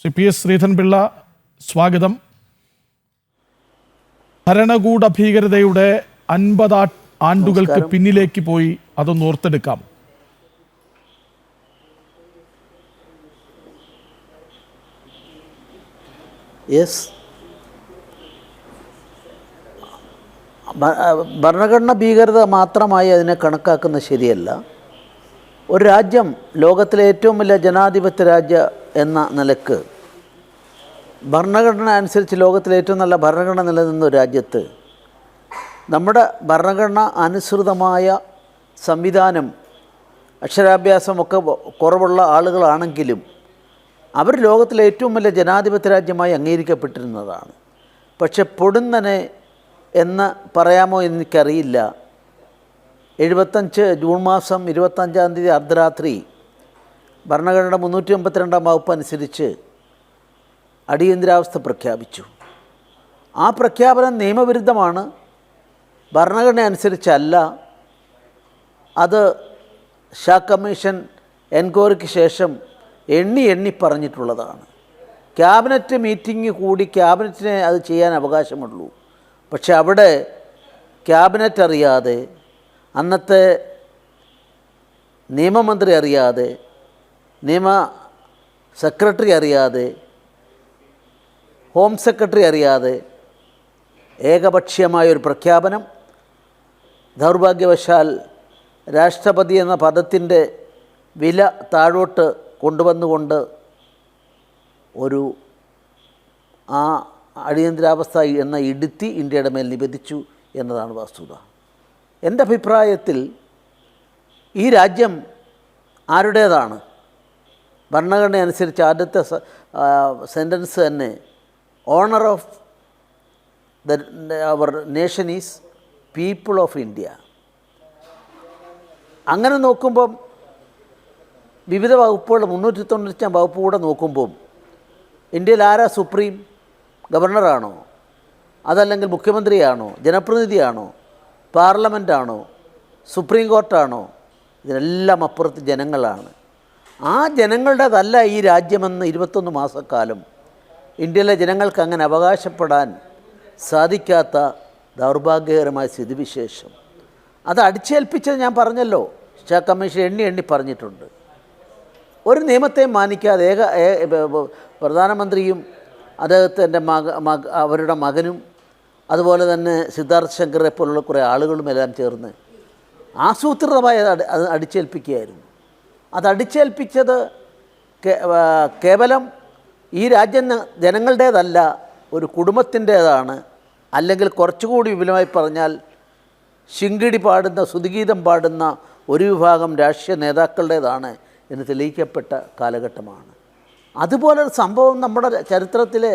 Shri P S ശ്രീധൻപിള്ള സ്വാഗതം. ഭരണകൂട ഭീകരതയുടെ അൻപത് ആണ്ടുകൾക്ക് പിന്നിലേക്ക് പോയി അതൊന്ന് ഓർത്തെടുക്കാം. യെസ്. ഭരണഘടന ഭീകരത മാത്രമായി അതിനെ കണക്കാക്കുന്ന ശരിയല്ല. ഒരു രാജ്യം ലോകത്തിലെ ഏറ്റവും വലിയ ജനാധിപത്യ രാജ്യ എന്ന നിലയ്ക്ക് ഭരണഘടന അനുസരിച്ച് ലോകത്തിലെ ഏറ്റവും നല്ല ഭരണഘടന നിലനിന്ന രാജ്യത്ത് നമ്മുടെ ഭരണഘടന അനുസൃതമായ സംവിധാനം അക്ഷരാഭ്യാസമൊക്കെ കുറവുള്ള ആളുകളാണെങ്കിലും അവർ ലോകത്തിലെ ഏറ്റവും വലിയ ജനാധിപത്യ രാജ്യമായി അംഗീകരിക്കപ്പെട്ടിരുന്നതാണ്. പക്ഷെ പൊടുന്നനെ എന്ന് പറയാമോ എനിക്കറിയില്ല. എഴുപത്തഞ്ച് ജൂൺ മാസം ഇരുപത്തഞ്ചാം തീയതി അർദ്ധരാത്രി ഭരണഘടന മുന്നൂറ്റി അമ്പത്തിരണ്ടാം വകുപ്പ് അനുസരിച്ച് അടിയന്തരാവസ്ഥ പ്രഖ്യാപിച്ചു. ആ പ്രഖ്യാപനം നിയമവിരുദ്ധമാണ്. ഭരണഘടന അനുസരിച്ചല്ല. അത് ഷാ കമ്മീഷൻ എൻക്വയറിക്ക് ശേഷം എണ്ണി എണ്ണി പറഞ്ഞിട്ടുള്ളതാണ്. ക്യാബിനറ്റ് മീറ്റിംഗ് കൂടി ക്യാബിനറ്റിനെ അത് ചെയ്യാൻ അവകാശമുള്ളൂ. പക്ഷെ അവിടെ ക്യാബിനറ്റ് അറിയാതെ അന്നത്തെ നിയമമന്ത്രി അറിയാതെ നിയമ സെക്രട്ടറി അറിയാതെ ഹോം സെക്രട്ടറി അറിയാതെ ഏകപക്ഷീയമായ ഒരു പ്രഖ്യാപനം ദൗർഭാഗ്യവശാൽ രാഷ്ട്രപതി എന്ന പദത്തിന്റെ വില താഴോട്ട് കൊണ്ടുവന്നുകൊണ്ട് ഒരു ആ അടിയന്തരാവസ്ഥ എന്ന ഇടുത്തി ഇന്ത്യയുടെ മേൽ നിബന്ധിച്ചു എന്നതാണ് വസ്തുത. എന്റെ അഭിപ്രായത്തിൽ ഈ രാജ്യം ആരുടേതാണ്? ഭരണഘടന അനുസരിച്ച് ആദ്യത്തെ സെന്റൻസ് തന്നെ owner of the our nation is people of India അങ്ങനെ നോക്കുമ്പം വിവിധ വകുപ്പുകൾ മുന്നൂറ്റി തൊണ്ണൂറ്റഞ്ചാം വകുപ്പ് കൂടെ നോക്കുമ്പം ഇന്ത്യയിൽ ആരാ സുപ്രീം ഗവർണറാണോ അതല്ലെങ്കിൽ മുഖ്യമന്ത്രിയാണോ? ജനപ്രതിനിധിയാണോ? പാർലമെന്റാണോ സുപ്രീം കോർട്ടാണോ ഇതിനെല്ലാം അപ്പുറത്ത് ജനങ്ങളാണ്. ആ ജനങ്ങളുടേതല്ല ഈ രാജ്യമെന്ന് ഇരുപത്തൊന്ന് മാസക്കാലം ഇന്ത്യയിലെ ജനങ്ങൾക്ക് അങ്ങനെ അവകാശപ്പെടാൻ സാധിക്കാത്ത ദൗർഭാഗ്യകരമായ സ്ഥിതിവിശേഷം. അത് അടിച്ചേൽപ്പിച്ചത് ഞാൻ പറഞ്ഞല്ലോ. ഷാ കമ്മീഷൻ എണ്ണി എണ്ണി പറഞ്ഞിട്ടുണ്ട്. ഒരു നിയമത്തെ മാനിക്കാതെ ഏക പ്രധാനമന്ത്രിയും അദ്ദേഹത്തിന്റെ മക മക അവരുടെ മകനും അതുപോലെ തന്നെ സിദ്ധാർത്ഥ ശങ്കറെ പോലുള്ള കുറേ ആളുകളും എല്ലാം ചേർന്ന് ആസൂത്രിതമായി അത് അടിച്ചേൽപ്പിക്കുകയായിരുന്നു. അത് അടിച്ചേൽപ്പിച്ചത് കേവലം ഈ രാജ്യം ജനങ്ങളുടേതല്ല ഒരു കുടുംബത്തിന്റേതാണ്. അല്ലെങ്കിൽ കുറച്ചുകൂടി വിപുലമായി പറഞ്ഞാൽ ശിങ്കിടി പാടുന്ന സുതിഗീതം പാടുന്ന ഒരു വിഭാഗം രാഷ്ട്രീയ നേതാക്കളുടേതാണ് എന്ന് തെളിയിക്കപ്പെട്ട കാലഘട്ടമാണ്. അതുപോലൊരു സംഭവം നമ്മുടെ ചരിത്രത്തിലെ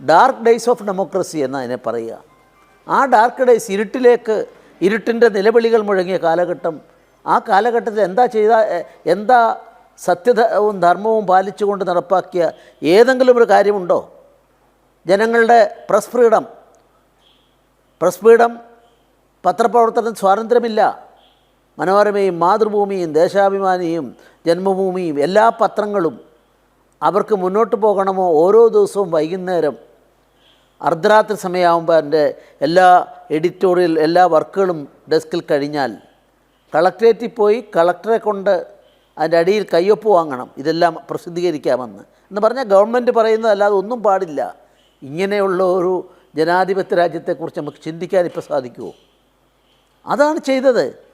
ഡാർക്ക് ഡേയ്സ് ഓഫ് ഡെമോക്രസി എന്ന് അതിനെ പറയുക. ആ ഡാർക്ക് ഡേയ്സ് ഇരുട്ടിലേക്ക് ഇരുട്ടിന്റെ നിലവിളികൾ മുഴങ്ങിയ കാലഘട്ടം ആ കാലഘട്ടത്തിൽ എന്താ ചെയ്ത എന്താ സത്യവും ധർമ്മവും പാലിച്ചുകൊണ്ട് നടപ്പാക്കിയ ഏതെങ്കിലും ഒരു കാര്യമുണ്ടോ? ജനങ്ങളുടെ പ്രസ് ഫ്രീഡം പ്രസ് ഫ്രീഡം പത്രപ്രവർത്തനം സ്വാതന്ത്ര്യമില്ല. മനോരമയും മാതൃഭൂമിയും ദേശാഭിമാനിയും ജന്മഭൂമിയും എല്ലാ പത്രങ്ങളും അവർക്ക് മുന്നോട്ട് പോകണമോ ഓരോ ദിവസവും വൈകുന്നേരം? അർദ്ധരാത്രി സമയമാകുമ്പോൾ എന്റെ എല്ലാ എഡിറ്റോറിയൽ എല്ലാ വർക്കുകളും ഡെസ്കിൽ കഴിഞ്ഞാൽ കളക്ട്രേറ്റിൽ പോയി കളക്ടറെ കൊണ്ട് അതിന്റെ അടിയിൽ കയ്യൊപ്പ് വാങ്ങണം. ഇതെല്ലാം പ്രസിദ്ധീകരിക്കാമെന്ന്. എന്ന് പറഞ്ഞാൽ ഗവൺമെന്റ് പറയുന്നത് അല്ലാതെ ഒന്നും പാടില്ല. ഇങ്ങനെയുള്ള ഒരു ജനാധിപത്യ രാജ്യത്തെക്കുറിച്ച് നമുക്ക് ചിന്തിക്കാൻ ഇപ്പോൾ സാധിക്കുമോ? അതാണ് ചെയ്തത്.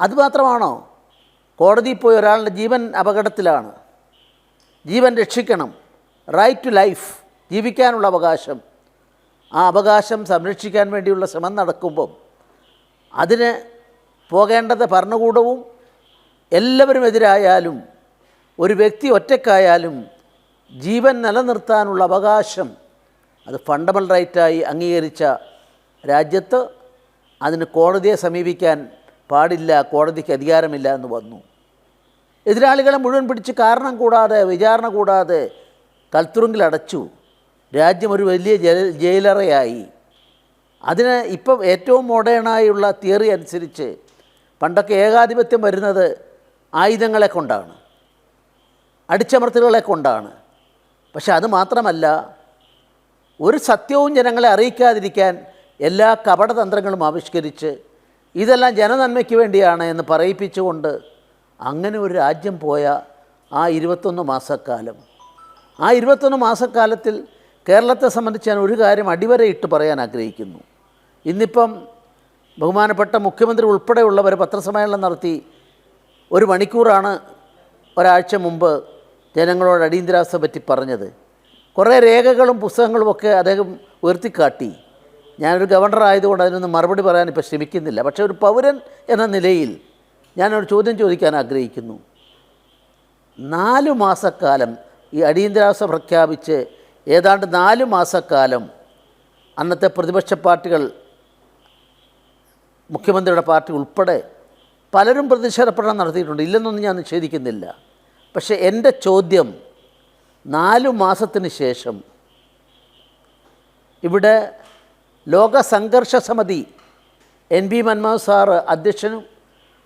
അതുമാത്രമാണോ കോടതിയിൽ പോയി ഒരാളുടെ ജീവൻ അപകടത്തിലാണ്. ജീവൻ രക്ഷിക്കണം. റൈറ്റ് ടു ലൈഫ് ജീവിക്കാനുള്ള അവകാശം. ആ അവകാശം സംരക്ഷിക്കാൻ വേണ്ടിയുള്ള ശ്രമം നടക്കുമ്പം അതിന് പോകേണ്ടത് ഭരണകൂടവും എല്ലാവരും എതിരായാലും ഒരു വ്യക്തി ഒറ്റക്കായാലും ജീവൻ നിലനിർത്താനുള്ള അവകാശം അത് ഫണ്ടമെന്റൽ റൈറ്റായി അംഗീകരിച്ച രാജ്യത്ത് അതിന് കോടതിയെ സമീപിക്കാൻ പാടില്ല കോടതിക്ക് അധികാരമില്ല എന്ന് വന്നു. എതിരാളികളെ മുഴുവൻ പിടിച്ച് കാരണം കൂടാതെ വിചാരണ കൂടാതെ കൽത്തുറുങ്കിൽ അടച്ചു. രാജ്യം ഒരു വലിയ ജയിലറയായി. അതിന് ഇപ്പം ഏറ്റവും മോഡേണായുള്ള തിയറി അനുസരിച്ച് പണ്ടൊക്കെ ഏകാധിപത്യം വരുന്നത് ആയുധങ്ങളെ കൊണ്ടാണ് അടിച്ചമർത്തലുകളെ കൊണ്ടാണ്. പക്ഷെ അത് മാത്രമല്ല ഒരു സത്യവും ജനങ്ങളെ അറിയിക്കാതിരിക്കാൻ എല്ലാ കപടതന്ത്രങ്ങളും ആവിഷ്കരിച്ച് ഇതെല്ലാം ജനനന്മയ്ക്ക് വേണ്ടിയാണ് എന്ന് പറയിപ്പിച്ചുകൊണ്ട് അങ്ങനെ ഒരു രാജ്യം പോയ ആ ഇരുപത്തൊന്ന് മാസക്കാലം. ആ ഇരുപത്തൊന്ന് മാസക്കാലത്തിൽ കേരളത്തെ സംബന്ധിച്ച് ഞാൻ ഒരു കാര്യം അടിവരയിട്ട് പറയാൻ ആഗ്രഹിക്കുന്നു. ഇന്നിപ്പം ബഹുമാനപ്പെട്ട മുഖ്യമന്ത്രി ഉൾപ്പെടെയുള്ളവർ പത്രസമ്മേളനം നടത്തി ഒരു മണിക്കൂറാണ് ഒരാഴ്ച മുമ്പ് ജനങ്ങളോട് അടിയന്തരാവസ്ഥ പറ്റി പറഞ്ഞത്. കുറേ രേഖകളും പുസ്തകങ്ങളും ഒക്കെ അദ്ദേഹം ഉയർത്തിക്കാട്ടി. ഞാനൊരു ഗവർണർ ആയതുകൊണ്ട് അതിനൊന്നും മറുപടി പറയാൻ ഇപ്പോൾ ശ്രമിക്കുന്നില്ല. പക്ഷേ ഒരു പൗരൻ എന്ന നിലയിൽ ഞാനൊരു ചോദ്യം ചോദിക്കാൻ ആഗ്രഹിക്കുന്നു. നാല് മാസക്കാലം ഈ അടിയന്തരാവസ്ഥ പ്രഖ്യാപിച്ച് ഏതാണ്ട് നാല് മാസക്കാലം അന്നത്തെ പ്രതിപക്ഷ പാർട്ടികൾ മുഖ്യമന്ത്രിയുടെ പാർട്ടി ഉൾപ്പെടെ പലരും പ്രതിഷേധ പ്രകടനം നടത്തിയിട്ടുണ്ട്. ഇല്ലെന്നൊന്നും ഞാൻ നിഷേധിക്കുന്നില്ല. പക്ഷേ എന്റെ ചോദ്യം നാലു മാസത്തിന് ശേഷം ഇവിടെ Lok Sangharsh Samiti N B Manmohan sir അധ്യക്ഷനും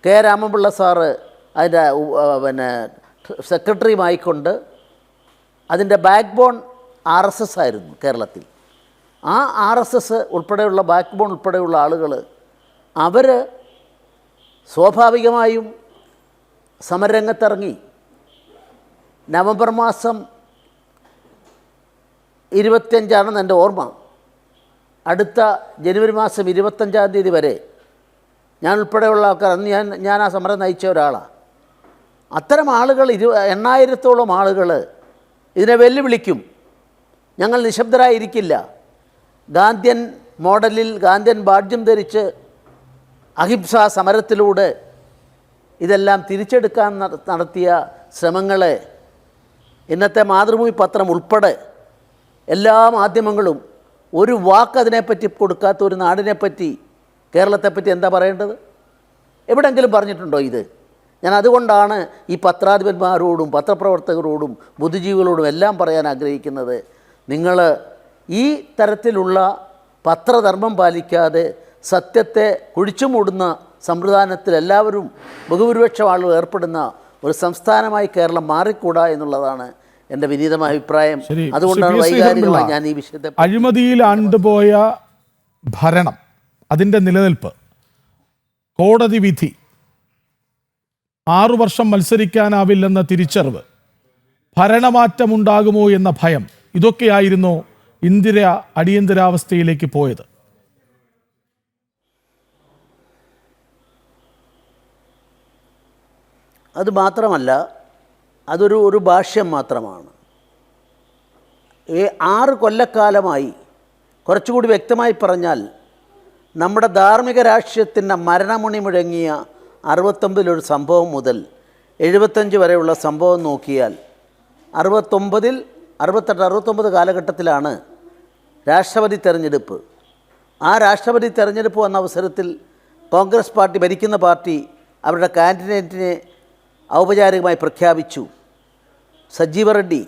കെ രാമപിള്ള സാറ് അതിന്റെ പിന്നെ സെക്രട്ടറിയുമായിക്കൊണ്ട് അതിന്റെ backbone R S S ആയിരുന്നു കേരളത്തിൽ. ആ ആർ എസ് എസ് ഉൾപ്പെടെയുള്ള ബാക്ക് ബോൺ ഉൾപ്പെടെയുള്ള ആളുകൾ അവർ സ്വാഭാവികമായും സമരരംഗത്തിറങ്ങി. നവംബർ മാസം ഇരുപത്തിയഞ്ചാണെന്ന് എന്റെ ഓർമ്മ. അടുത്ത ജനുവരി മാസം ഇരുപത്തഞ്ചാം തീയതി വരെ ഞാൻ ഉൾപ്പെടെയുള്ള ആൾക്കാർ അന്ന് ഞാൻ ഞാൻ ആ സമരം നയിച്ച ഒരാളാണ് അത്തരം ആളുകൾ ഇരു എണ്ണായിരത്തോളം ആളുകൾ ഇതിനെ വെല്ലുവിളിക്കും. ഞങ്ങൾ നിശബ്ദരായിരിക്കില്ല. ഗാന്ധിയൻ മോഡലിൽ ഗാന്ധിയൻ ബാഡ്യം ധരിച്ച് അഹിംസാ സമരത്തിലൂടെ ഇതെല്ലാം തിരിച്ചെടുക്കാൻ നട- നടത്തിയ ശ്രമങ്ങളെ ഇന്നത്തെ മാതൃഭൂമി പത്രം ഉൾപ്പെടെ എല്ലാ മാധ്യമങ്ങളും ഒരു വാക്ക് അതിനെപ്പറ്റി കൊടുക്കാത്ത ഒരു നാടിനെപ്പറ്റി കേരളത്തെപ്പറ്റി എന്താ പറയേണ്ടത്? എവിടെങ്കിലും പറഞ്ഞിട്ടുണ്ടോ ഇത്? ഞാൻ അതുകൊണ്ടാണ് ഈ പത്രാധിപന്മാരോടും പത്രപ്രവർത്തകരോടും ബുദ്ധിജീവികളോടും എല്ലാം പറയാൻ ആഗ്രഹിക്കുന്നത്. നിങ്ങൾ ഈ തരത്തിലുള്ള പത്രധർമ്മം പാലിക്കാതെ സത്യത്തെ കുഴിച്ചുമൂടുന്ന സമ്പ്രദാനത്തിൽ എല്ലാവരും ബഹുഭൂരിപക്ഷം ആളുകൾ ഏർപ്പെടുന്ന ഒരു സംസ്ഥാനമായി കേരളം മാറിക്കൂടാ എന്നുള്ളതാണ് എന്റെ വിനീതമായ അഭിപ്രായം. അതുകൊണ്ടാണ് വൈകാരികമായി ഞാൻ ഈ വിഷയത്തെ അഴിമതിയിൽ ആണ്ടുപോയ ഭരണം അതിന്റെ നിലനിൽപ്പ് കോടതി വിധി ആറു വർഷം മത്സരിക്കാനാവില്ലെന്ന തിരിച്ചറിവ് ഭരണമാറ്റമുണ്ടാകുമോ എന്ന ഭയം ഇതൊക്കെയായിരുന്നു ഇന്ദിര അടിയന്തരാവസ്ഥയിലേക്ക് പോയത്. അത് മാത്രമല്ല അതൊരു ഒരു ഭാഷ്യം മാത്രമാണ്. ഈ ആറ് കൊല്ലക്കാലമായി കുറച്ചുകൂടി വ്യക്തമായി പറഞ്ഞാൽ നമ്മുടെ ധാർമ്മിക രാഷ്ട്രീയത്തിന്റെ മരണമുണി മുഴങ്ങിയ അറുപത്തൊമ്പതിലൊരു സംഭവം മുതൽ എഴുപത്തഞ്ച് വരെയുള്ള സംഭവം നോക്കിയാൽ അറുപത്തൊമ്പതിൽ അറുപത്തെട്ട് അറുപത്തൊമ്പത് കാലഘട്ടത്തിലാണ് രാഷ്ട്രപതി തെരഞ്ഞെടുപ്പ്. ആ രാഷ്ട്രപതി തെരഞ്ഞെടുപ്പ് വന്ന അവസരത്തിൽ കോൺഗ്രസ് പാർട്ടി ഭരിക്കുന്ന പാർട്ടി അവരുടെ കാൻഡിഡേറ്റിനെ ഔപചാരികമായി പ്രഖ്യാപിച്ചു. സജീവ റെഡ്ഡി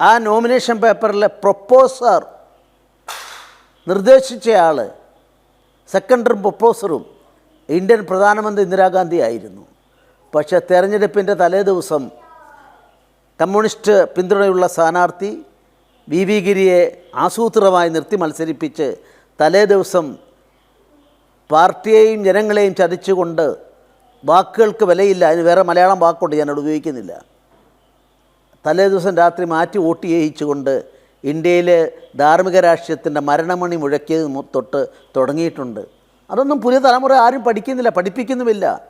ആ നോമിനേഷൻ പേപ്പറിലെ പ്രൊപ്പോസർ നിർദ്ദേശിച്ചയാൾ സെക്കൻഡറും പ്രൊപ്പോസറും ഇന്ത്യൻ പ്രധാനമന്ത്രി ഇന്ദിരാഗാന്ധി ആയിരുന്നു. പക്ഷേ തെരഞ്ഞെടുപ്പിന്റെ തലേദിവസം കമ്മ്യൂണിസ്റ്റ് പിന്തുണയുള്ള സ്ഥാനാർത്ഥി ബി വി ഗിരിയെ ആസൂത്രമായി നിർത്തി മത്സരിപ്പിച്ച് തലേദിവസം പാർട്ടിയെയും ജനങ്ങളെയും ചതിച്ചുകൊണ്ട് വാക്കുകൾക്ക് വിലയില്ല. അതിന് വേറെ മലയാളം വാക്കുണ്ട്. ഞാനവിടെ ഉപയോഗിക്കുന്നില്ല. തലേ ദിവസം രാത്രി മാറ്റി വോട്ട് ചെയ്യിച്ചുകൊണ്ട് ഇന്ത്യയിലെ ധാർമ്മിക രാഷ്ട്രീയത്തിന്റെ മരണമണി മുഴക്കിയത് തൊട്ട് തുടങ്ങിയിട്ടുണ്ട്. അതൊന്നും പുതിയ തലമുറ ആരും പഠിക്കുന്നില്ല പഠിപ്പിക്കുന്നുമില്ല.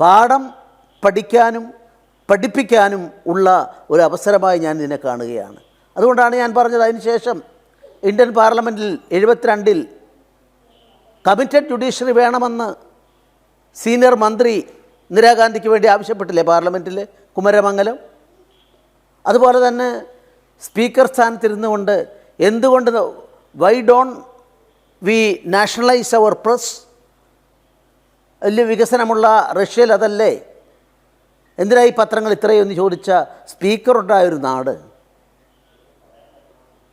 പാഠം പഠിക്കാനും പഠിപ്പിക്കാനും ഉള്ള ഒരു അവസരമായി ഞാൻ ഇതിനെ കാണുകയാണ്. അതുകൊണ്ടാണ് ഞാൻ പറഞ്ഞത് അതിന് ശേഷം ഇന്ത്യൻ പാർലമെന്റിൽ എഴുപത്തിരണ്ടിൽ കമ്മിറ്റഡ് ജുഡീഷ്യറി വേണമെന്ന് സീനിയർ മന്ത്രി ഇന്ദിരാഗാന്ധിക്ക് വേണ്ടി ആവശ്യപ്പെട്ടില്ലേ പാർലമെന്റിൽ കുമരമംഗലം? അതുപോലെ തന്നെ സ്പീക്കർ സ്ഥാനത്തിരുന്നു കൊണ്ട് എന്തുകൊണ്ട് why don't we nationalise our press വലിയ വികസനമുള്ള റഷ്യയിൽ അതല്ലേ? എന്തിനാ ഈ പത്രങ്ങൾ ഇത്രയൊന്ന് ചോദിച്ച സ്പീക്കറുണ്ടായ ഒരു നാട്?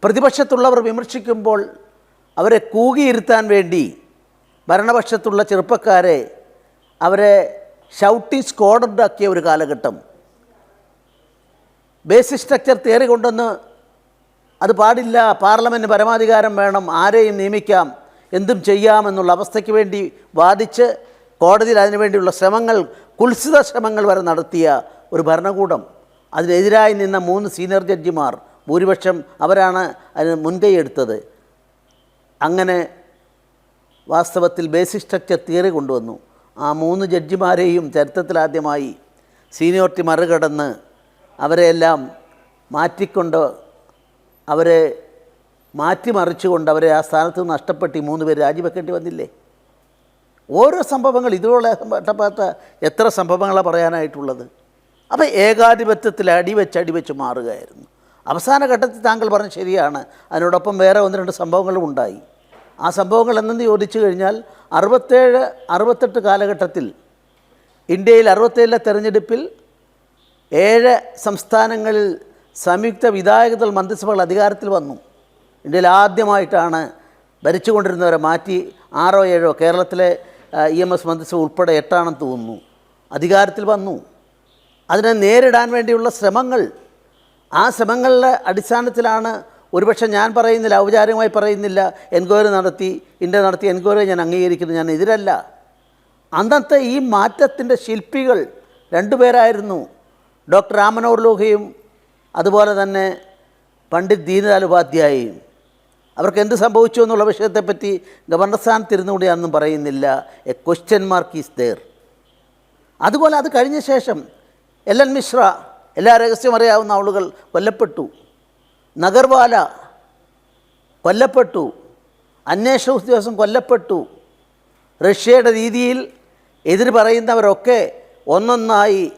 പ്രതിപക്ഷത്തുള്ളവർ വിമർശിക്കുമ്പോൾ അവരെ കൂകിയിരുത്താൻ വേണ്ടി ഭരണപക്ഷത്തുള്ള ചെറുപ്പക്കാരെ അവരെ ഷൗട്ടി സ്ക്വാഡുണ്ടാക്കിയ ഒരു കാലഘട്ടം. ബേസിക് സ്ട്രക്ചർ തിയറി കൊണ്ടുവന്ന് അത് പാടില്ല പാർലമെന്റ് പരമാധികാരം വേണം ആരെയും നിയമിക്കാം എന്തും ചെയ്യാമെന്നുള്ള അവസ്ഥയ്ക്ക് വേണ്ടി വാദിച്ച് കോടതിയിൽ അതിനുവേണ്ടിയുള്ള ശ്രമങ്ങൾ കുൽസിത ശ്രമങ്ങൾ വരെ നടത്തിയ ഒരു ഭരണകൂടം. അതിനെതിരായി നിന്ന മൂന്ന് സീനിയർ ജഡ്ജിമാർ ഭൂരിപക്ഷം അവരാണ് അതിന് മുൻകൈയെടുത്തത് അങ്ങനെ വാസ്തവത്തിൽ ബേസിക് സ്ട്രക്ചർ തിയറി കൊണ്ടുവന്നു. ആ മൂന്ന് ജഡ്ജിമാരെയും ചരിത്രത്തിലാദ്യമായി സീനിയോറിറ്റി മറികടന്ന് അവരെയെല്ലാം മാറ്റിക്കൊണ്ട് അവരെ മാറ്റിമറിച്ചുകൊണ്ട് അവരെ ആ സ്ഥാനത്ത് നഷ്ടപ്പെട്ട് ഈ മൂന്ന് പേര് രാജിവെക്കേണ്ടി വന്നില്ലേ? ഓരോ സംഭവങ്ങൾ ഇതുപോലെ ബന്ധപ്പെട്ട എത്ര സംഭവങ്ങളാണ് പറയാനായിട്ടുള്ളത്? അപ്പോൾ ഏകാധിപത്യത്തിൽ അടിവെച്ച് അടിവെച്ച് മാറുകയായിരുന്നു. അവസാന ഘട്ടത്തിൽ താങ്കൾ പറഞ്ഞ ശരിയാണ്. അതിനോടൊപ്പം വേറെ ഒന്ന് രണ്ട് സംഭവങ്ങളും ഉണ്ടായി. ആ സംഭവങ്ങൾ എന്തെന്ന് ചോദിച്ചു കഴിഞ്ഞാൽ അറുപത്തേഴ് അറുപത്തെട്ട് കാലഘട്ടത്തിൽ ഇന്ത്യയിൽ അറുപത്തേഴിലെ തെരഞ്ഞെടുപ്പിൽ ഏഴ് സംസ്ഥാനങ്ങളിൽ സംയുക്ത വിധായകതൽ മന്ത്രിസഭകൾ അധികാരത്തിൽ വന്നു. ഇന്ത്യയിൽ ആദ്യമായിട്ടാണ് ഭരിച്ചുകൊണ്ടിരുന്നവരെ മാറ്റി ആറോ ഏഴോ കേരളത്തിലെ ഇ എം എസ് മന്ത്രിസഭ ഉൾപ്പെടെ എട്ടാണെന്ന് തോന്നുന്നു. അധികാരത്തിൽ വന്നു. അതിനെ നേരിടാൻ വേണ്ടിയുള്ള ശ്രമങ്ങൾ ആ ശ്രമങ്ങളുടെ അടിസ്ഥാനത്തിലാണ് ഒരുപക്ഷെ ഞാൻ പറയുന്നില്ല ഔപചാരികമായി പറയുന്നില്ല എൻക്വയറി നടത്തി ഇന്ത്യ നടത്തി എൻക്വയറി ഞാൻ അംഗീകരിക്കുന്നു ഞാൻ എതിരല്ല. അന്നത്തെ ഈ മാറ്റത്തിന്റെ ശില്പികൾ രണ്ടുപേരായിരുന്നു. ഡോക്ടർ രാമനോർ ലോഹയും അതുപോലെ തന്നെ പണ്ഡിറ്റ് ദീനദാൽ ഉപാധ്യായയും. അവർക്ക് എന്ത് സംഭവിച്ചു എന്നുള്ള വിഷയത്തെപ്പറ്റി ഗവർണർ സ്ഥാനത്തിരുന്നുകൂടി അന്നും പറയുന്നില്ല. A question mark is there അതുപോലെ അത് കഴിഞ്ഞ ശേഷം എൽ എൻ മിശ്ര എല്ലാ രഹസ്യം അറിയാവുന്ന ആളുകൾ കൊല്ലപ്പെട്ടു. നഗർവാല കൊല്ലപ്പെട്ടു. അന്വേഷണ ഉദ്യോഗസ്ഥൻ കൊല്ലപ്പെട്ടു. റഷ്യയുടെ രീതിയിൽ എതിര് പറയുന്നവരൊക്കെ ഒന്നൊന്നായി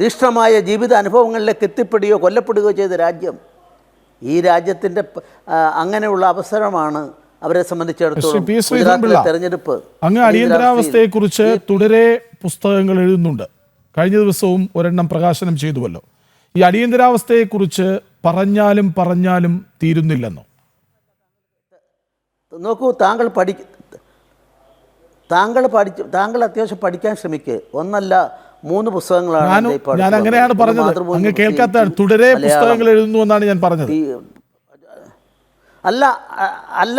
തീക്ഷ്ണമായ ജീവിത അനുഭവങ്ങളിലേക്ക് എത്തിപ്പെടുകയോ കൊല്ലപ്പെടുകയോ ചെയ്ത രാജ്യം ഈ രാജ്യത്തിന്റെ അങ്ങനെയുള്ള അവസരമാണ് അവരെ സംബന്ധിച്ചിടത്തോളം തെരഞ്ഞെടുപ്പ്. അങ്ങ് അടിയന്തരാവസ്ഥയെക്കുറിച്ച് തുടരെ പുസ്തകങ്ങൾ എഴുതുന്നുണ്ട് കഴിഞ്ഞ ദിവസവും ഒരെണ്ണം പ്രകാശനം ചെയ്തുവല്ലോ. ഈ അടിയന്തരാവസ്ഥയെക്കുറിച്ച് പറഞ്ഞാലും പറഞ്ഞാലും തീരുന്നില്ലെന്നോ? നോക്കൂ താങ്കൾ പഠി താങ്കൾ പഠിച്ചു താങ്കൾ അത്യാവശ്യം പഠിക്കാൻ ശ്രമിക്കുക ഒന്നല്ല മൂന്ന് പുസ്തകങ്ങളാണ് ഞാൻ അങ്ങനെയാണ് പറഞ്ഞത്. അങ്ങ് കേൾക്കാത്ത തുടരെ പുസ്തകങ്ങൾ എഴുതുന്നു എന്നാണ് ഞാൻ പറഞ്ഞത്. അല്ല അല്ല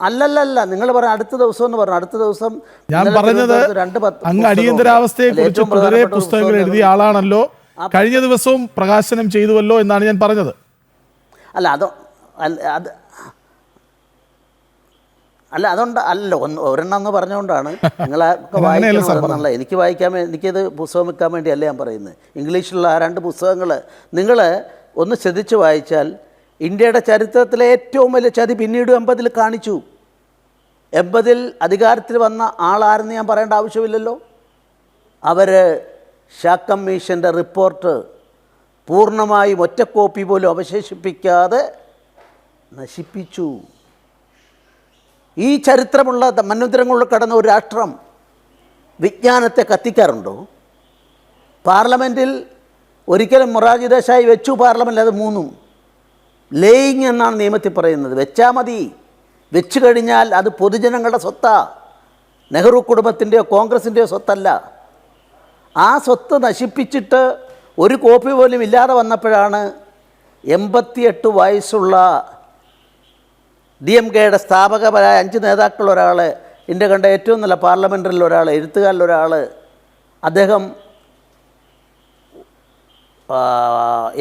അല്ലല്ലല്ല നിങ്ങൾ പറഞ്ഞ അടുത്ത ദിവസം എന്ന് പറഞ്ഞു. അടുത്ത ദിവസം ഞാൻ പറഞ്ഞത് അങ്ങ് അടിയന്തരാവസ്ഥയെ കുറിച്ച് തുടരെ പുസ്തകങ്ങൾ പുസ്തകം എഴുതിയ ആളാണല്ലോ. കഴിഞ്ഞ ദിവസവും പ്രകാശനം ചെയ്തുവല്ലോ എന്നാണ് ഞാൻ പറഞ്ഞത്. അല്ല അതോ അല്ല അത് അല്ല അതുകൊണ്ട് അല്ല ഒന്ന് ഒരെണ്ണം എന്ന് പറഞ്ഞുകൊണ്ടാണ് നിങ്ങളൊക്കെ വായിക്കണമെന്നുള്ള എനിക്ക് വായിക്കാൻ എനിക്കത് എനിക്കിത് പുസ്തകം വെക്കാൻ വേണ്ടിയല്ല ഞാൻ പറയുന്നത്. ഇംഗ്ലീഷിലുള്ള ആ രണ്ട് പുസ്തകങ്ങൾ നിങ്ങൾ ഒന്ന് ശ്രദ്ധിച്ച് വായിച്ചാൽ ഇന്ത്യയുടെ ചരിത്രത്തിലെ ഏറ്റവും വലിയ ചതി പിന്നീട് എൺപതിൽ കാണിച്ചു. എൺപതിൽ അധികാരത്തിൽ വന്ന ആളാരെന്ന് ഞാൻ പറയേണ്ട ആവശ്യമില്ലല്ലോ. അവർ ഷാ കമ്മീഷന്റെ റിപ്പോർട്ട് പൂർണമായും ഒറ്റ കോപ്പി പോലും അവശേഷിപ്പിക്കാതെ നശിപ്പിച്ചു. ഈ ചരിത്രമുള്ള മനോദരങ്ങളിൽ കടന്ന ഒരു രാഷ്ട്രം വിജ്ഞാനത്തെ കത്തിക്കാറുണ്ടോ? പാർലമെന്റിൽ ഒരിക്കലും മൊറാജി ദേശായി വെച്ചു പാർലമെന്റിൽ അത് മൂന്നും. ലേയിങ് എന്നാണ് നിയമത്തിൽ പറയുന്നത്. വെച്ചാൽ മതി. വെച്ചു കഴിഞ്ഞാൽ അത് പൊതുജനങ്ങളുടെ സ്വത്താ. നെഹ്റു കുടുംബത്തിന്റെയോ കോൺഗ്രസിന്റെയോ സ്വത്തല്ല. ആ സ്വത്ത് നശിപ്പിച്ചിട്ട് ഒരു കോപ്പി പോലും ഇല്ലാതെ വന്നപ്പോഴാണ് എൺപത്തിയെട്ട് വയസ്സുള്ള ഡി എം കെയുടെ സ്ഥാപകപരായ അഞ്ച് നേതാക്കളിൽ ഒരാൾ ഇന്ത്യ കണ്ട ഏറ്റവും നല്ല പാർലമെന്ററിൽ ഒരാൾ എഴുത്തുകാരിൽ ഒരാൾ അദ്ദേഹം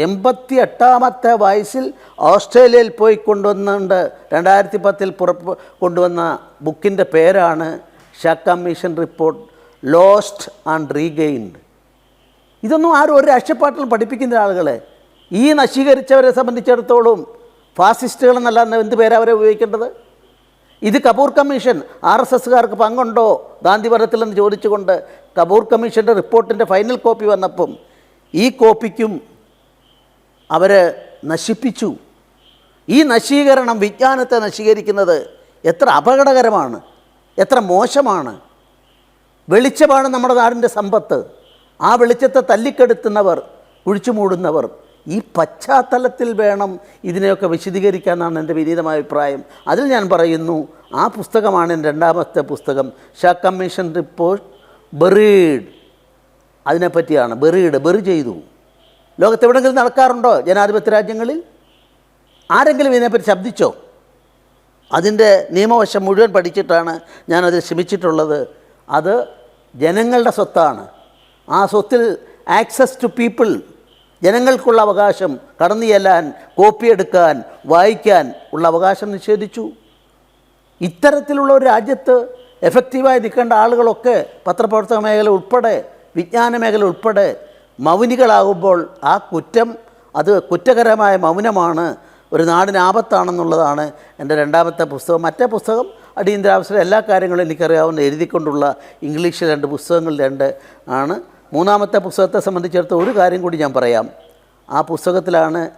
എൺപത്തി എട്ടാമത്തെ വയസ്സിൽ ഓസ്ട്രേലിയയിൽ പോയി കൊണ്ടുവന്നുകൊണ്ട് രണ്ടായിരത്തി പത്തിൽ പുറപ്പ് കൊണ്ടുവന്ന ബുക്കിന്റെ പേരാണ് Shah commission report. Lost and regained ഇതൊന്നും ആരും ഒരു രാഷ്ട്രീയപ്പാട്ടിലും പഠിപ്പിക്കുന്ന ആളുകളെ ഈ നശീകരിച്ചവരെ സംബന്ധിച്ചിടത്തോളം ഫാസിസ്റ്റുകൾ എന്നല്ല എന്ത് പേരാ അവരെ ഉപയോഗിക്കേണ്ടത്? ഇത് കപൂർ കമ്മീഷൻ ആർ എസ് എസ്സുകാർക്ക് പങ്കുണ്ടോ? ഗാന്ധി ചോദിച്ചുകൊണ്ട് കപൂർ കമ്മീഷന്റെ റിപ്പോർട്ടിന്റെ ഫൈനൽ കോപ്പി വന്നപ്പം ഈ കോപ്പിക്കും അവർ നശിപ്പിച്ചു. ഈ നശീകരണം വിജ്ഞാനത്തെ നശീകരിക്കുന്നത് എത്ര അപകടകരമാണ് എത്ര മോശമാണ്. വെളിച്ചമാണ് നമ്മുടെ നാടിന്റെ സമ്പത്ത്. ആ വെളിച്ചത്തെ തല്ലിക്കെടുത്തുന്നവർ കുഴിച്ചു മൂടുന്നവർ ഈ പശ്ചാത്തലത്തിൽ വേണം ഇതിനെയൊക്കെ വിശദീകരിക്കാമെന്നാണ് എന്റെ വിനീതമായ അഭിപ്രായം. അതിൽ ഞാൻ പറയുന്നു ആ പുസ്തകമാണ് എന്റെ രണ്ടാമത്തെ പുസ്തകം. Shah commission report buried. അതിനെപ്പറ്റിയാണ് buried bury ചെയ്തു. ലോകത്തെവിടെങ്കിലും നടക്കാറുണ്ടോ ജനാധിപത്യ രാജ്യങ്ങളിൽ? ആരെങ്കിലും ഇതിനെപ്പറ്റി ശബ്ദിച്ചോ? അതിന്റെ നിയമവശം മുഴുവൻ പഠിച്ചിട്ടാണ് ഞാനത് ശ്രമിച്ചിട്ടുള്ളത്. അത് ജനങ്ങളുടെ സ്വത്താണ്. ആ സ്വത്തിൽ ആക്സസ് ടു പീപ്പിൾ ജനങ്ങൾക്കുള്ള അവകാശം കടന്നു ചെല്ലാൻ കോപ്പിയെടുക്കാൻ വായിക്കാൻ ഉള്ള അവകാശം നിഷേധിച്ചു. ഇത്തരത്തിലുള്ള ഒരു രാജ്യത്ത് എഫക്റ്റീവായി നിൽക്കേണ്ട ആളുകളൊക്കെ പത്രപ്രവർത്തക മേഖല ഉൾപ്പെടെ വിജ്ഞാന മേഖല ഉൾപ്പെടെ മൗനികളാകുമ്പോൾ ആ കുറ്റം അത് കുറ്റകരമായ മൗനമാണ് ഒരു നാടിന് ആപത്താണെന്നുള്ളതാണ് എന്റെ രണ്ടാമത്തെ പുസ്തകം. മറ്റേ പുസ്തകം അടിയന്തരാവസ്ഥ എല്ലാ കാര്യങ്ങളും എനിക്കറിയാവുന്ന എഴുതിക്കൊണ്ടുള്ള ഇംഗ്ലീഷ് രണ്ട് പുസ്തകങ്ങൾ രണ്ട് ആണ്. മൂന്നാമത്തെ പുസ്തകത്തെ സംബന്ധിച്ചിടത്തോളം ഒരു കാര്യം കൂടി ഞാൻ പറയാം. ആ പുസ്തകത്തിലാണ്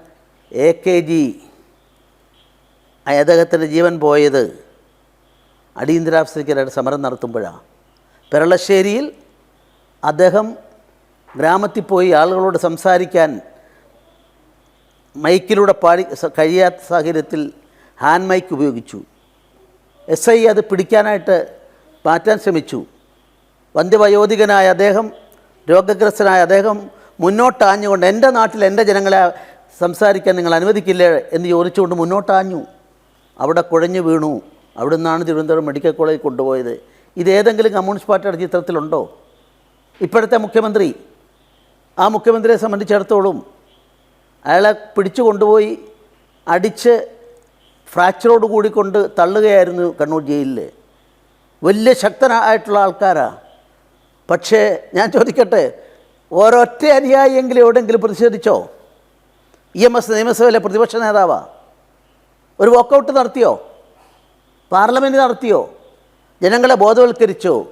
എ കെ ജി അദ്ദേഹത്തിന്റെ ജീവൻ പോയത്. അടിയന്തരാവസ്ഥയ്ക്കെതിരായിട്ട് സമരം നടത്തുമ്പോഴാണ്. പെരളശ്ശേരിയിൽ അദ്ദേഹം ഗ്രാമത്തിൽ പോയി ആളുകളോട് സംസാരിക്കാൻ മൈക്കിലൂടെ പാടി കഴിയാത്ത സാഹചര്യത്തിൽ ഹാൻഡ് മൈക്ക് ഉപയോഗിച്ചു. എസ് ഐ അത് പിടിക്കാനായിട്ട് മാറ്റാൻ ശ്രമിച്ചു. വന്ധ്യവയോധികനായ അദ്ദേഹം രോഗഗ്രസ്തനായ അദ്ദേഹം മുന്നോട്ടാഞ്ഞുകൊണ്ട് എന്റെ നാട്ടിൽ എന്റെ ജനങ്ങളെ സംസാരിക്കാൻ നിങ്ങൾ അനുവദിക്കില്ലേ എന്ന് ചോദിച്ചുകൊണ്ട് മുന്നോട്ടാഞ്ഞു. അവിടെ കുഴഞ്ഞു വീണു. അവിടെ നിന്നാണ് തിരുവനന്തപുരം മെഡിക്കൽ കോളേജിൽ കൊണ്ടുപോയത്. ഇതേതെങ്കിലും കമ്മ്യൂണിസ്റ്റ് പാർട്ടിയുടെ ചിത്രത്തിലുണ്ടോ? ഇപ്പോഴത്തെ മുഖ്യമന്ത്രി. ആ മുഖ്യമന്ത്രിയെ സംബന്ധിച്ചിടത്തോളം അയാളെ പിടിച്ചു കൊണ്ടുപോയി അടിച്ച് ഫ്രാക്ചറോട് കൂടി കൊണ്ട് തള്ളുകയായിരുന്നു കണ്ണൂർ ജയിലിൽ വലിയ ശക്തനായിട്ടുള്ള ആൾക്കാരാണ് പക്ഷേ ഞാൻ ചോദിക്കട്ടെ ഒരൊറ്റ അനുയായിയെങ്കിലും എവിടെയെങ്കിലും പ്രതിഷേധിച്ചോ? ഇ എം എസ് നിയമസഭയിലെ പ്രതിപക്ഷ നേതാവാ. ഒരു വോക്കൗട്ട് നടത്തിയോ? പാർലമെന്റ് നടത്തിയോ? ജനങ്ങളെ ബോധവൽക്കരിച്ചോ?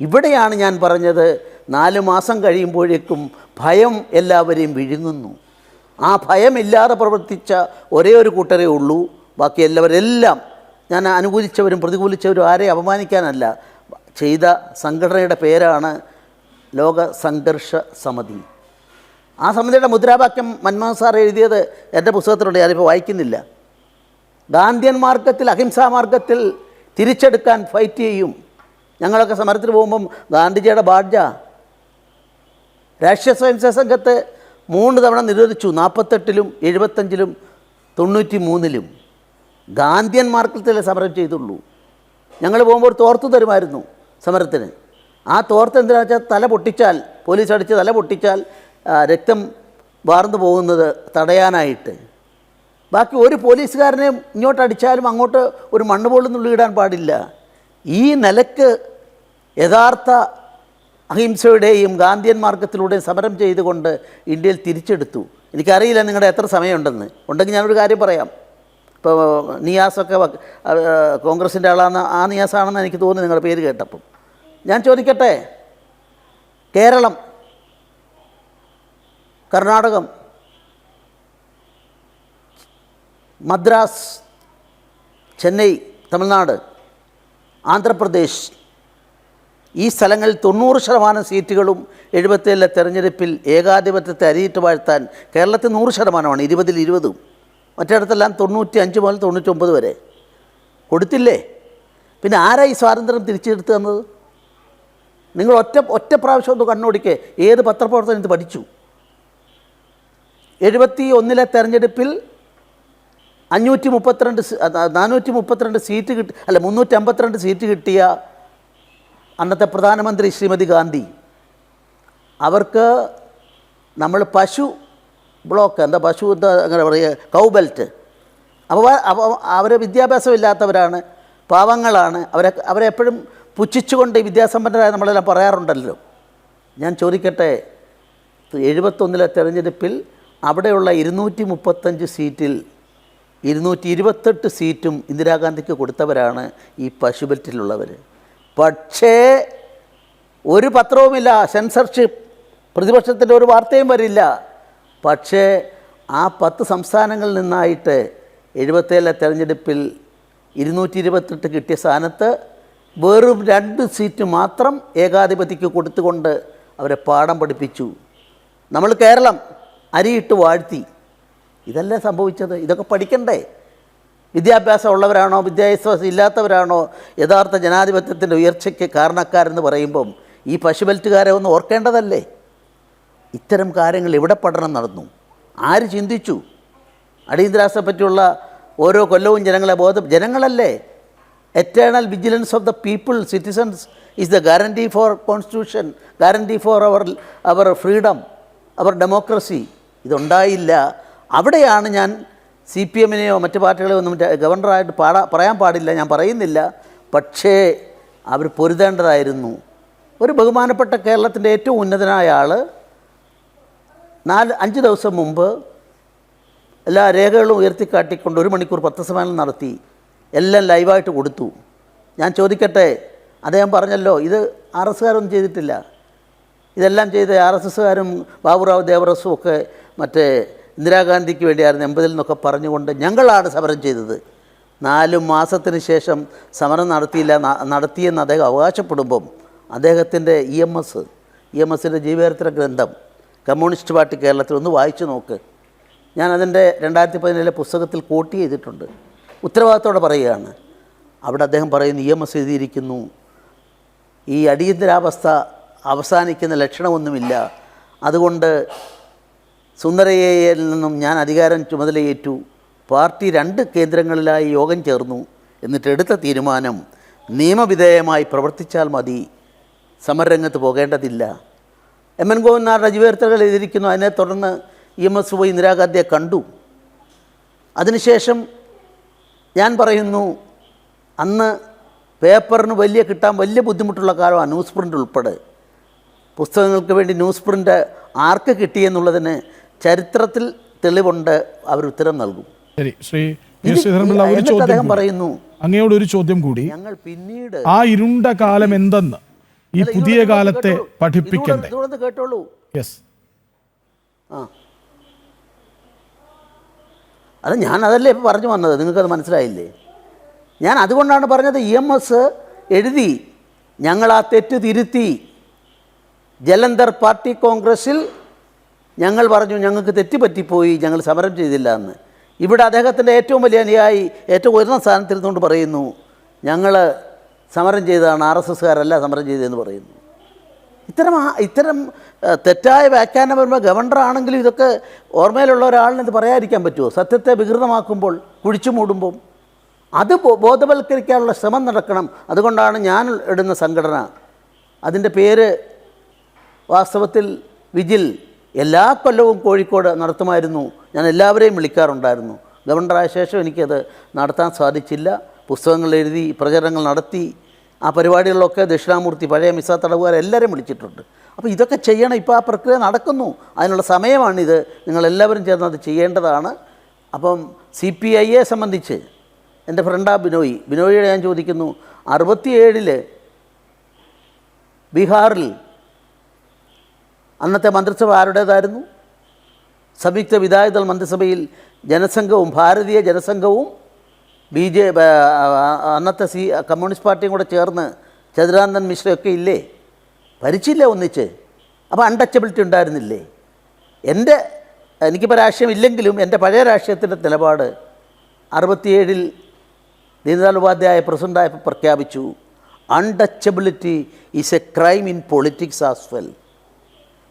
ഇവിടെയാണ് ഞാൻ പറഞ്ഞത് നാല് മാസം കഴിയുമ്പോഴേക്കും ഭയം എല്ലാവരെയും വിഴുങ്ങുന്നു. ആ ഭയമില്ലാതെ പ്രവർത്തിച്ച ഒരേ ഒരു കൂട്ടരേ ഉള്ളൂ. ബാക്കി എല്ലാവരെല്ലാം ഞാൻ അനുകൂലിച്ചവരും പ്രതികൂലിച്ചവരും ആരെയും അപമാനിക്കാനല്ല. ചെയ്ത സംഘടനയുടെ പേരാണ് ലോക സംഘർഷ സമിതി. ആ സമിതിയുടെ മുദ്രാവാക്യം മൻമോഹൻ സാർ എഴുതിയത് എന്റെ പുസ്തകത്തിലുണ്ട് ഞാനിപ്പോൾ വായിക്കുന്നില്ല. ഗാന്ധിയൻ മാർഗത്തിൽ അഹിംസാ മാർഗത്തിൽ തിരിച്ചെടുക്കാൻ ഫൈറ്റ് ചെയ്യും. ഞങ്ങളൊക്കെ സമരത്തിന് പോകുമ്പം ഗാന്ധിജിയുടെ ബാഡ്ജ. രാഷ്ട്രീയ സ്വയംസേവ സംഘത്തെ മൂന്ന് തവണ നിരോധിച്ചു നാൽപ്പത്തെട്ടിലും എഴുപത്തഞ്ചിലും തൊണ്ണൂറ്റി മൂന്നിലും തന്നെ സമരം ചെയ്തുള്ളൂ. ഞങ്ങൾ പോകുമ്പോൾ തോർത്ത് തരുമായിരുന്നു സമരത്തിന്. ആ തോർത്ത് എന്തിനാണെന്ന് വെച്ചാൽ തല പൊട്ടിച്ചാൽ പോലീസ് അടിച്ച് തല പൊട്ടിച്ചാൽ രക്തം വാർന്നു പോകുന്നത് തടയാനായിട്ട്. ബാക്കി ഒരു പോലീസുകാരനെ ഇങ്ങോട്ട് അടിച്ചാലും അങ്ങോട്ട് ഒരു മണ്ണ് പോലും നുള്ളിയിടാൻ പാടില്ല. ഈ നിലയ്ക്ക് യഥാർത്ഥ അഹിംസയുടെയും ഗാന്ധിയൻ മാർഗത്തിലൂടെയും സമരം ചെയ്തുകൊണ്ട് ഇന്ത്യയിൽ തിരിച്ചെടുത്തു. എനിക്കറിയില്ല നിങ്ങളുടെ എത്ര സമയമുണ്ടെന്ന്. ഉണ്ടെങ്കിൽ ഞാനൊരു കാര്യം പറയാം. ഇപ്പോൾ നിയാസൊക്കെ കോൺഗ്രസിന്റെ ആളാണ് ആ നിയാസാണെന്ന് എനിക്ക് തോന്നുന്നു നിങ്ങളുടെ പേര് കേട്ടപ്പം. ഞാൻ ചോദിക്കട്ടെ? കേരളം. കർണാടകം. മദ്രാസ്. ചെന്നൈ. തമിഴ്നാട്. ആന്ധ്രാപ്രദേശ്. ഈ സ്ഥലങ്ങളിൽ തൊണ്ണൂറ് ശതമാനം സീറ്റുകളും എഴുപത്തേഴിലെ തെരഞ്ഞെടുപ്പിൽ ഏകാധിപത്യത്തെ അരിയിട്ട് വാഴ്ത്താൻ കേരളത്തിൽ നൂറ് ശതമാനമാണ് ഇരുപതിൽ ഇരുപതും. മറ്റിടത്തെല്ലാം തൊണ്ണൂറ്റി അഞ്ച് മുതൽ തൊണ്ണൂറ്റൊമ്പത് വരെ. കൊടുത്തില്ലേ? പിന്നെ ആരാ ഈ സ്വാതന്ത്ര്യം തിരിച്ചെടുത്തു തന്നത്? നിങ്ങൾ ഒറ്റ ഒറ്റ പ്രാവശ്യം ഒന്ന് കണ്ണോടിക്കേ. ഏത് പത്രപ്രവർത്തനം ഇത് പഠിച്ചു. എഴുപത്തി ഒന്നിലെ തെരഞ്ഞെടുപ്പിൽ അഞ്ഞൂറ്റി മുപ്പത്തിരണ്ട് നാനൂറ്റി മുപ്പത്തിരണ്ട് സീറ്റ് കിട്ടി അല്ല മുന്നൂറ്റി അമ്പത്തിരണ്ട് സീറ്റ് കിട്ടിയ അന്നത്തെ പ്രധാനമന്ത്രി ശ്രീമതി ഗാന്ധി. അവർക്ക് നമ്മൾ പശു ബ്ലോക്ക് എന്താ പശു അങ്ങനെ പറയുക കൗബെൽറ്റ് അപ്പോൾ അപ്പോൾ അവർ വിദ്യാഭ്യാസം ഇല്ലാത്തവരാണ് പാവങ്ങളാണ്. അവരെ അവരെ എപ്പോഴും പുച്ഛിച്ചുകൊണ്ട് വിദ്യാസമ്പന്നരായ നമ്മളെല്ലാം പറയാറുണ്ടല്ലോ. ഞാൻ ചോദിക്കട്ടെ എഴുപത്തൊന്നിലെ തെരഞ്ഞെടുപ്പിൽ അവിടെയുള്ള ഇരുന്നൂറ്റി മുപ്പത്തഞ്ച് സീറ്റിൽ ഇരുന്നൂറ്റി ഇരുപത്തെട്ട് സീറ്റും ഇന്ദിരാഗാന്ധിക്ക് കൊടുത്തവരാണ് ഈ പശുബെറ്റിലുള്ളവർ പക്ഷേ ഒരു പത്രവുമില്ല സെൻസർഷിപ്പ് പ്രതിപക്ഷത്തിന്റെ ഒരു വാർത്തയും വരില്ല. പക്ഷേ ആ പത്ത് സംസ്ഥാനങ്ങളിൽ നിന്നായിട്ട് എഴുപത്തേഴിലെ തെരഞ്ഞെടുപ്പിൽ ഇരുന്നൂറ്റി ഇരുപത്തെട്ട് കിട്ടിയ സ്ഥാനത്ത് വെറും രണ്ട് സീറ്റ് മാത്രം ഏകാധിപതിക്ക് കൊടുത്തുകൊണ്ട് അവരെ പാഠം പഠിപ്പിച്ചു. നമ്മൾ കേരളം അരിയിട്ട് വാഴ്ത്തി. ഇതല്ലേ സംഭവിച്ചത്? ഇതൊക്കെ പഠിക്കണ്ടേ? വിദ്യാഭ്യാസം ഉള്ളവരാണോ? വിദ്യാഭ്യാസം ഇല്ലാത്തവരാണോ? യഥാർത്ഥ ജനാധിപത്യത്തിന്റെ ഉയർച്ചയ്ക്ക് കാരണക്കാരെന്ന് പറയുമ്പം ഈ പശുബെൽറ്റുകാരെ ഒന്ന് ഓർക്കേണ്ടതല്ലേ? ഇത്തരം കാര്യങ്ങൾ എവിടെ പഠനം നടന്നു? ആര് ചിന്തിച്ചു? അടിയന്തരാവസ്ഥയെ പറ്റിയുള്ള ഓരോ കൊല്ലവും ജനങ്ങളെ ബോധം ജനങ്ങളല്ലേ? Eternal vigilance of the people citizens is the guarantee for constitution guarantee for our our freedom our democracy ഇതുണ്ടായില്ല. അവിടെയാണ് ഞാൻ സി പി എമ്മിനെയോ മറ്റു പാർട്ടികളെയോ ഒന്നും ഗവർണറായിട്ട് പാടാ പറയാൻ പാടില്ല ഞാൻ പറയുന്നില്ല. പക്ഷേ അവർ പൊരുതേണ്ടതായിരുന്നു. ഒരു ബഹുമാനപ്പെട്ട കേരളത്തിന്റെ ഏറ്റവും ഉന്നതനായ ആൾ നാല് അഞ്ച് ദിവസം മുമ്പ് എല്ലാ രേഖകളും ഉയർത്തിക്കാട്ടിക്കൊണ്ട് ഒരു മണിക്കൂർ പത്രസമ്മേളനം നടത്തി. എല്ലാം ലൈവായിട്ട് കൊടുത്തു. ഞാൻ ചോദിക്കട്ടെ അദ്ദേഹം പറഞ്ഞല്ലോ ഇത് ആർ എസ്സുകാരൊന്നും ചെയ്തിട്ടില്ല. ഇതെല്ലാം ചെയ്ത് ആർ എസ് എസ്സുകാരും ബാബുറാവ് ദേവറസും ഒക്കെ മറ്റേ ഇന്ദിരാഗാന്ധിക്ക് വേണ്ടിയായിരുന്നു എൺപതിൽ നിന്നൊക്കെ പറഞ്ഞുകൊണ്ട് ഞങ്ങളാണ് സമരം ചെയ്തത്. നാല് മാസത്തിന് ശേഷം സമരം നടത്തിയില്ല നടത്തിയെന്ന് അദ്ദേഹം അവകാശപ്പെടുമ്പം അദ്ദേഹത്തിന്റെ E M S E M എസിന്റെ ജീവചരിത്ര ഗ്രന്ഥം കമ്മ്യൂണിസ്റ്റ് പാർട്ടി കേരളത്തിൽ ഒന്ന് വായിച്ചു നോക്ക്. ഞാൻ അതിന്റെ രണ്ടായിരത്തി പതിനേഴിലെ പുസ്തകത്തിൽ കോട്ട് ചെയ്തിട്ടുണ്ട്. ഉത്തരവാദിത്തോടെ പറയുകയാണ്. അവിടെ അദ്ദേഹം പറയുന്നു എസ് എഴുതിയിരിക്കുന്നു. ഈ അടിയന്തരാവസ്ഥ അവസാനിക്കുന്ന ലക്ഷണമൊന്നുമില്ല. അതുകൊണ്ട് സുന്ദരയ്യയിൽ നിന്നും ഞാൻ അധികാരം ചുമതലയേറ്റു. പാർട്ടി രണ്ട് കേന്ദ്രങ്ങളിലായി യോഗം ചേർന്നു. എന്നിട്ട് എടുത്ത തീരുമാനം നിയമവിധേയമായി പ്രവർത്തിച്ചാൽ മതി. സമരരംഗത്ത് പോകേണ്ടതില്ല. എം എൻ ഗോവിന്ദനാരുടെ ജീവചരിത്രങ്ങൾ എഴുതിയിരിക്കുന്നു. അതിനെ തുടർന്ന് ഇ എം എസ് പോയി ഇന്ദിരാഗാന്ധിയെ കണ്ടു. അതിനുശേഷം ഞാൻ പറയുന്നു അന്ന് പേപ്പറിന് വലിയ കിട്ടാൻ വലിയ ബുദ്ധിമുട്ടുള്ള കാലമാണ് ന്യൂസ് പ്രിന്റ് ഉൾപ്പെടെ. പുസ്തകങ്ങൾക്ക് വേണ്ടി ന്യൂസ് പ്രിന്റ് ആർക്ക് കിട്ടിയെന്നുള്ളതിന് ചരിത്രത്തിൽ തെളിവുണ്ട് അവർ ഉത്തരം നൽകും. ശരി ശ്രീ അദ്ദേഹം പറയുന്നു അങ്ങയോട് ഒരു ചോദ്യം കൂടി. ഞങ്ങൾ പിന്നീട് ആ ഇരുണ്ട കാലം എന്തെന്ന്? ഈ പുതിയ കാലത്തെ പഠിപ്പിക്കണ്ടേ? കേട്ടോളൂ. യെസ് ആ. അത് ഞാൻ അതല്ലേ ഇപ്പോൾ പറഞ്ഞു വന്നത്? നിങ്ങൾക്കത് മനസ്സിലായില്ലേ? ഞാൻ അതുകൊണ്ടാണ് പറഞ്ഞത് ഇ എം എസ് എഴുതി ഞങ്ങൾ ആ തെറ്റ് തിരുത്തി. ജലന്ധർ പാർട്ടി കോൺഗ്രസിൽ ഞങ്ങൾ പറഞ്ഞു ഞങ്ങൾക്ക് തെറ്റുപറ്റിപ്പോയി ഞങ്ങൾ സമരം ചെയ്തില്ല എന്ന്. ഇവിടെ അദ്ദേഹത്തിന്റെ ഏറ്റവും വലിയ അനുയായി ഏറ്റവും ഉയർന്ന സ്ഥാനത്തിരുന്നുകൊണ്ട് പറയുന്നു ഞങ്ങൾ സമരം ചെയ്തതാണ് ആർ എസ് എസ്കാരല്ല സമരം ചെയ്തതെന്ന് പറയുന്നു. ഇത്തരം ഇത്തരം തെറ്റായ വ്യാഖ്യാനം വരുമ്പോൾ ഗവർണർ ആണെങ്കിലും ഇതൊക്കെ ഓർമ്മയിലുള്ള ഒരാളിന് ഇത് പറയാതിരിക്കാൻ പറ്റുമോ? സത്യത്തെ വികൃതമാക്കുമ്പോൾ കുഴിച്ചു മൂടുമ്പോൾ അത് ബോധവൽക്കരിക്കാനുള്ള ശ്രമം നടക്കണം. അതുകൊണ്ടാണ് ഞാൻ ഇടുന്ന സംഘടന. അതിന്റെ പേര് വാസ്തവത്തിൽ വിജിൽ എല്ലാ കൊല്ലവും കോഴിക്കോട് നടത്തുമായിരുന്നു. ഞാൻ എല്ലാവരെയും വിളിക്കാറുണ്ടായിരുന്നു. ഗവർണറായ ശേഷം എനിക്കത് നടത്താൻ സാധിച്ചില്ല. പുസ്തകങ്ങൾ എഴുതി പ്രചരണങ്ങൾ നടത്തി. ആ പരിപാടികളിലൊക്കെ ദക്ഷിണാമൂർത്തി പഴയ മിസ തടവുകാരെല്ലാവരും വിളിച്ചിട്ടുണ്ട്. അപ്പോൾ ഇതൊക്കെ ചെയ്യണം. ഇപ്പോൾ ആ പ്രക്രിയ നടക്കുന്നു. അതിനുള്ള സമയമാണിത്. നിങ്ങളെല്ലാവരും ചേർന്ന് അത് ചെയ്യേണ്ടതാണ്. അപ്പം സി പി ഐയെ സംബന്ധിച്ച് എന്റെ ഫ്രണ്ടാ ബിനോയ്. ബിനോയിയുടെ ഞാൻ ചോദിക്കുന്നു അറുപത്തിയേഴിൽ ബീഹാറിൽ അന്നത്തെ മന്ത്രിസഭ ആരുടേതായിരുന്നു? സംയുക്ത വിധായകദൾ മന്ത്രിസഭയിൽ ജനസംഘവും ഭാരതീയ ജനസംഘവും ബി ജെ അന്നത്തെ സി കമ്മ്യൂണിസ്റ്റ് പാർട്ടിയും കൂടെ ചേർന്ന് ചതുരാനന്ദൻ മിശ്രയൊക്കെ ഇല്ലേ? ഭരിച്ചില്ല ഒന്നിച്ച്? അപ്പോൾ അൺടച്ചബിലിറ്റി ഉണ്ടായിരുന്നില്ലേ? എന്റെ എനിക്കിപ്പോൾ രാഷ്ട്രീയം ഇല്ലെങ്കിലും എന്റെ പഴയ രാഷ്ട്രീയത്തിന്റെ നിലപാട് അറുപത്തിയേഴിൽ ദീനദയാൽ ഉപാധ്യായ പ്രസിഡന്റായപ്പോൾ പ്രഖ്യാപിച്ചു untouchability is a crime in politics as well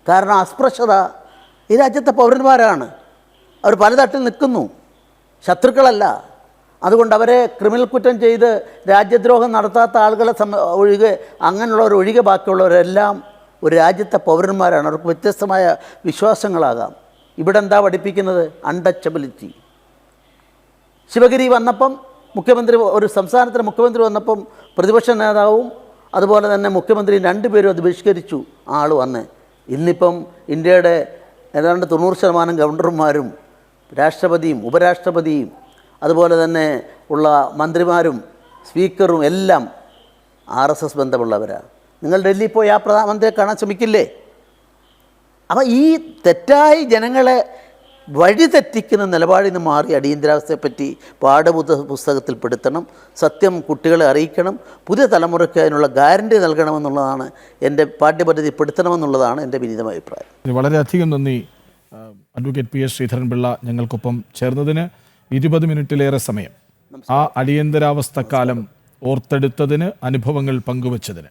കാരണം അസ്പൃശ്യത ഈ രാജ്യത്തെ പൗരന്മാരാണ്. അവർ പലതട്ടിൽ നിൽക്കുന്നു. ശത്രുക്കളല്ല. അതുകൊണ്ട് അവരെ ക്രിമിനൽ കുറ്റം ചെയ്ത് രാജ്യദ്രോഹം നടത്താത്ത ആളുകളെ സം ഒഴികെ അങ്ങനെയുള്ളവർ ഒഴികെ ബാക്കിയുള്ളവരെല്ലാം ഒരു രാജ്യത്തെ പൗരന്മാരാണ്. അവർക്ക് വ്യത്യസ്തമായ വിശ്വാസങ്ങളാകാം. ഇവിടെ എന്താ പഠിപ്പിക്കുന്നത്? അൺടച്ചബിലിറ്റി ശിവഗിരി വന്നപ്പം മുഖ്യമന്ത്രി ഒരു സംസ്ഥാനത്തിന് മുഖ്യമന്ത്രി വന്നപ്പം പ്രതിപക്ഷ നേതാവും അതുപോലെ തന്നെ മുഖ്യമന്ത്രിയും രണ്ടുപേരും അത് ബഹിഷ്കരിച്ചു ആൾ വന്ന്. ഇന്നിപ്പം ഇന്ത്യയുടെ ഏതാണ്ട് തൊണ്ണൂറ് ശതമാനം ഗവർണർമാരും രാഷ്ട്രപതിയും ഉപരാഷ്ട്രപതിയും അതുപോലെ തന്നെ ഉള്ള മന്ത്രിമാരും സ്പീക്കറും എല്ലാം ആർ എസ് എസ് ബന്ധമുള്ളവരാണ് നിങ്ങൾ ഡൽഹിയിൽ പോയി ആ പ്രധാനമന്ത്രിയെ കാണാൻ ശ്രമിക്കില്ലേ? അപ്പോൾ ഈ തെറ്റായി ജനങ്ങളെ വഴിതെറ്റിക്കുന്ന നിലപാടിൽ നിന്ന് മാറി അടിയന്തരാവസ്ഥയെപ്പറ്റി പാഠപുത പുസ്തകത്തിൽ പെടുത്തണം സത്യം കുട്ടികളെ അറിയിക്കണം പുതിയ തലമുറയ്ക്ക് അതിനുള്ള ഗ്യാരണ്ടി നൽകണമെന്നുള്ളതാണ് എന്റെ പാഠ്യപദ്ധതി പെടുത്തണമെന്നുള്ളതാണ് എന്റെ വിനീതമായ അഭിപ്രായം. വളരെയധികം നന്ദി അഡ്വക്കേറ്റ് പി എസ് ശ്രീധരൻപിള്ള ഞങ്ങൾക്കൊപ്പം ചേർന്നതിന്. ഇരുപത് മിനിറ്റിലേറെ സമയം. ആ അടിയന്തരാവസ്ഥ കാലം ഓർത്തെടുത്തതിന് അനുഭവങ്ങൾ പങ്കുവച്ചതിന്.